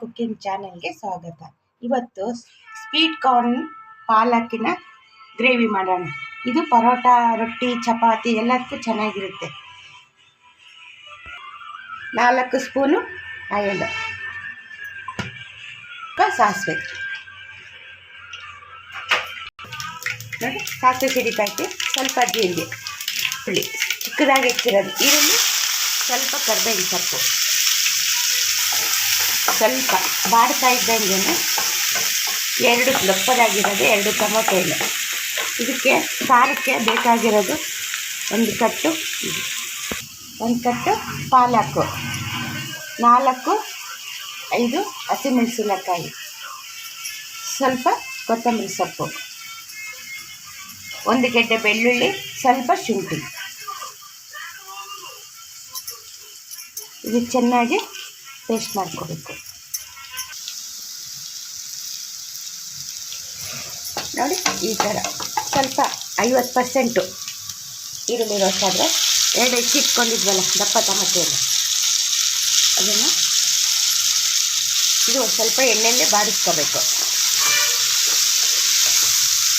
Cooking ಚಾನೆಲ್ಗೆ ಸ್ವಾಗತ. ಇವತ್ತು ಸ್ವೀಟ್ ಕಾರ್ನ್ ಪಾಲಕ್ಕಿನ ಗ್ರೇವಿ ಮಾಡೋಣ. ಇದು ಪರೋಟ, ರೊಟ್ಟಿ, ಚಪಾತಿ ಎಲ್ಲದಕ್ಕೂ ಚೆನ್ನಾಗಿರುತ್ತೆ. ನಾಲ್ಕು ಸ್ಪೂನು ಆಯಿಲ್ ಸಾಸಿವೆ. ನೋಡಿ, ಸಾಸಿವೆ ಸಿಡಿತಾ ಇತ್ತು ಸ್ವಲ್ಪ ಜೀರಿಗೆ ಹುಳಿ ಚಿಕ್ಕದಾಗಿ ಹೆಚ್ಚಿರೋದು. ಈರುಳ್ಳಿ ಸ್ವಲ್ಪ ಕರ್ಬೇವಿನ ಸೊಪ್ಪು. ಸ್ವಲ್ಪ ಬಾಡ್ತಾ ಇದ್ದಂಗೆ ಎರಡು ದಪ್ಪದಾಗಿರೋದು, ಎರಡು ಟೊಮೊಟೊ ಹಣ್ಣು ಇದಕ್ಕೆ ಸಾರಕ್ಕೆ ಬೇಕಾಗಿರೋದು ಒಂದು ಕಟ್ಟು ಒಂದು ಕಟ್ಟು ಪಾಲಕ್ಕು ನಾಲ್ಕು, ಐದು ಹಸಿಮೆಣಸಿನಕಾಯಿ. ಸ್ವಲ್ಪ ಕೊತ್ತಂಬರಿ ಸೊಪ್ಪು. ಒಂದು ಗೆಡ್ಡೆ ಬೆಳ್ಳುಳ್ಳಿ, ಸ್ವಲ್ಪ ಶುಂಠಿ. ಇದು ಚೆನ್ನಾಗಿ ಪೇಸ್ಟ್ ಮಾಡ್ಕೋಬೇಕು. ನೋಡಿ, ಈ ಥರ. ಸ್ವಲ್ಪ ಐವತ್ತು ಪರ್ಸೆಂಟು ಈರುಳ್ಳಿ ರೋಸ್ಟ್ ಆದರೆ ಎರಡು ಹೆಚ್ಚಿಟ್ಕೊಂಡಿದ್ವಲ್ಲ ದಪ್ಪ ಟಮಟೆಯನ್ನು ಅದನ್ನು ಇದು ಸ್ವಲ್ಪ ಎಣ್ಣೆಯಲ್ಲೇ ಬಾಡಿಸ್ಕೋಬೇಕು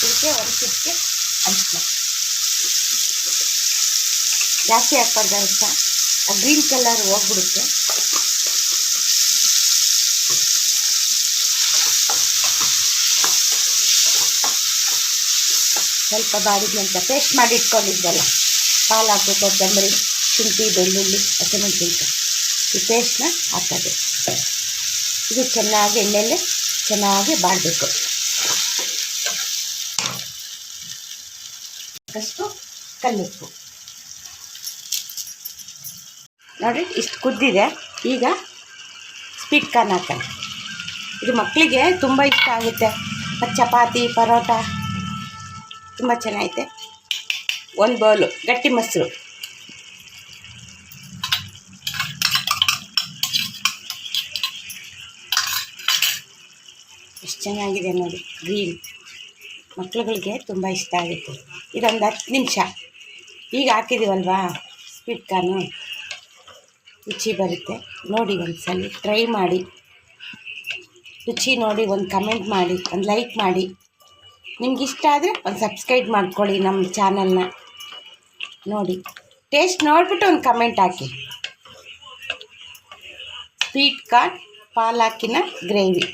ಇದಕ್ಕೆ ಒಂದು ಚಿಟಿಕೆ ಅರಿಶಿನ ಜಾಸ್ತಿ ಹಾಕ್ಬಾರ್ದು ಅರಿಶಿನ ಗ್ರೀನ್ ಕಲರ್ ಹೋಗ್ಬಿಡುತ್ತೆ. ಸ್ವಲ್ಪ ಬಾಡಿದ ನಂತರ ಪೇಸ್ಟ್ ಮಾಡಿ ಇಟ್ಕೊಂಡಿದ್ವಲ್ಲ ಪಾಲಾಕು ಕೊತ್ತಂಬರಿ, ಶುಂಠಿ, ಬೆಳ್ಳುಳ್ಳಿ, ಹಸಿಮೆಣಸಿನ್ಕಾಯಿ. ಈ ಪೇಸ್ಟ್ನ ಹಾಕೋದು. ಇದು ಚೆನ್ನಾಗಿ ಎಣ್ಣೆಯಲ್ಲಿ ಚೆನ್ನಾಗಿ ಬಾಡಬೇಕು. ಅಷ್ಟು ಕಲ್ಲುಪ್ಪು. ನೋಡಿ ಇಷ್ಟು ಕುದ್ದಿದೆ. ಈಗ ಸ್ವೀಟ್ ಕಾರ್ನ್ ಹಾಕೋಣ. ಇದು ಮಕ್ಕಳಿಗೆ ತುಂಬ ಇಷ್ಟ ಆಗುತ್ತೆ. ಮತ್ತು ಚಪಾತಿ, ಪರೋಟ ತುಂಬ ಚೆನ್ನಾಗೈತೆ. ಒಂದು ಬೌಲು ಗಟ್ಟಿ ಮೊಸರು. ಎಷ್ಟು ಚೆನ್ನಾಗಿದೆ ನೋಡಿ ಗ್ರೀನ್ ಮಕ್ಳುಗಳಿಗೆ ತುಂಬ ಇಷ್ಟ ಆಗುತ್ತೆ. ಇದೊಂದು ಹತ್ತು ನಿಮಿಷ. ಈಗ ಹಾಕಿದ್ದೀವಲ್ವಾ ಸ್ವೀಟ್ ಕಾರ್ನು ರುಚಿ ಬರುತ್ತೆ. ನೋಡಿ ಒಂದು ಸಲ ಟ್ರೈ ಮಾಡಿ. ರುಚಿ ನೋಡಿ, ಒಂದು ಕಮೆಂಟ್ ಮಾಡಿ, ಒಂದು ಲೈಕ್ ಮಾಡಿ. ನಿಮ್ಗೆ ಇಷ್ಟ ಆದರೆ ಒಂದು ಸಬ್ಸ್ಕ್ರೈಬ್ ಮಾಡ್ಕೊಳ್ಳಿ ನಮ್ಮ ಚಾನಲ್ನ ನೋಡಿ ಟೇಸ್ಟ್ ನೋಡಿಬಿಟ್ಟು ಒಂದು ಕಮೆಂಟ್ ಹಾಕಿ. ಸ್ವೀಟ್ ಕಾರ್ನ್ ಪಾಲಾಕಿನ ಗ್ರೇವಿ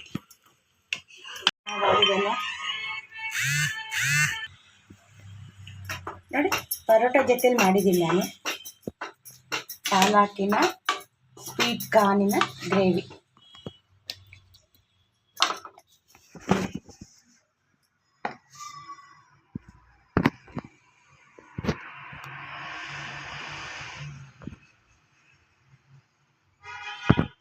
ನೋಡಿ, ಪರೋಟ ಜೊತೆಲಿ ಮಾಡಿದ್ದೀನಿ ನಾನು. ಪಾಲಾಕಿನ ಸ್ವೀಟ್ ಕಾರ್ನಿನ ಗ್ರೇವಿ